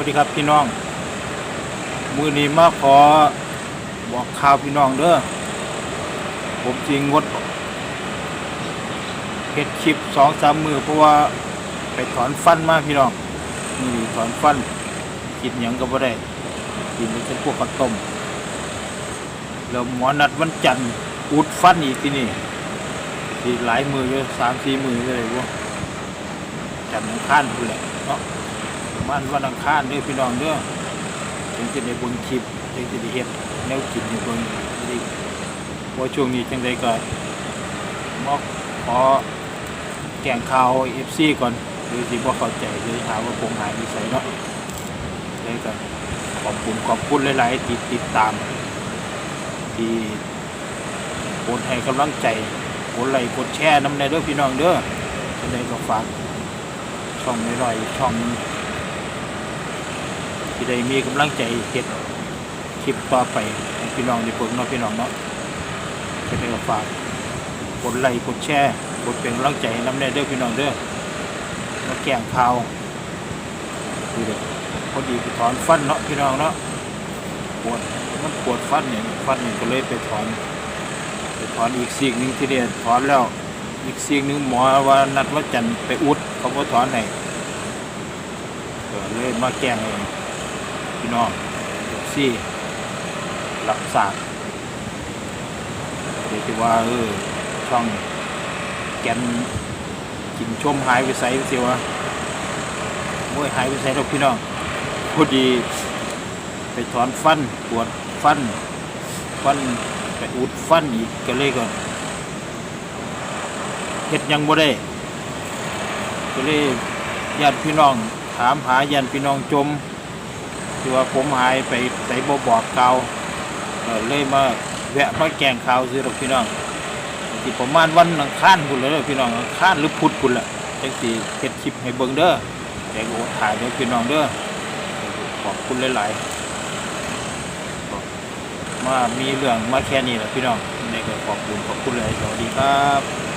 สดีครับพี่น้อง มือนี้มาขอบอกข่าวพี่น้องเด้อ ผมจริงงดเฮ็ดคลิปสองสามมือเพราะว่าไปถอนฟันมาพี่น้องนี่ถอนฟันกินหยังก็บ่ได้กินเป็นพวกข้าวต้มแล้วหมอนัดวันจันทร์อุดฟันอีกที่นี่ที่หลายมือเลยสามสี่มือเลยวะจันทร์อังคารพูดแหละเนาะ ประมาณวันอังคารด้อพี่น้องเด้อถึงจะได้เบนคลิปถึงจะได้เห็ดแนวกินอยู่บนดีเพราช่วงนี้จังไดก็มอกขอแก่งข่าวเอฟซีก่อนหรือสิบ่เข้าใจเลยหาว่าผมหายนิสัยเนาะเลยก็ขอบคุณขอบคุณหลายๆที่ติดตาม ที่โอนให้กำลังใจกดไลค์กดแชร์น้ำในเด้อพี่น้องเด้อจะไดก็ฝากช่องน้อยๆช่อง ที่ได้มีกำลังใจเก็บคลิปต่อไปพี่น้องได้เบิ่งพี่น้องเนาะจะได้ก็ฝากกดไลค์กดแชร์กดเป็นกำลังใจน้ำในเด้อพี่น้องเด้อมาแกงข่าวคือเด็กพอดีไปถอนฟันเนาะพี่น้องเนาะปวดมันปวดฟันเนี่ยฟันเนี่ยก็เลยไปถอนไปถอนอีกซีกหนึ่งที่เดียถอนแล้ว อีกซีกหนึ่งหมอว่านัดว่าจันทร์ไปอุดเขาก็ถอนให้ก็เลยมาแกงเอง พี่น้องซี่รักษาเดี๋ยวที่ว่าเออช่องแกนกินชมหายไปใส่เสียวะโอ้ยหายไปใส่ดอกพี่น้องพอดี ไปถอนฟันปวดฟัน ฟันไปอุดฟันอีกก็เลยก่อนเฮ็ดยังบ่ได้ก็เลยญาติพี่น้อง ถามหาญาติพี่น้องจม ที่ว่าผมหายไปใส่บ่บอกเก่าเลยมาแวะมาแกงข่าวซื้อดอกพี่น้องที่ประมาณวันอังคารพุ่นเลยพี่น้องอังคารหรือพุธพุ่นละจังสิเฮ็ดคลิปให้เบิ่งเด้อแต่ก็ถ่ายเด้อพี่น้องเด้อขอบคุณหลายๆมามีเรื่องมาแค่นี้แหละพี่น้องในก็ขอบคุณขอบคุณเลยสวัสดีครับ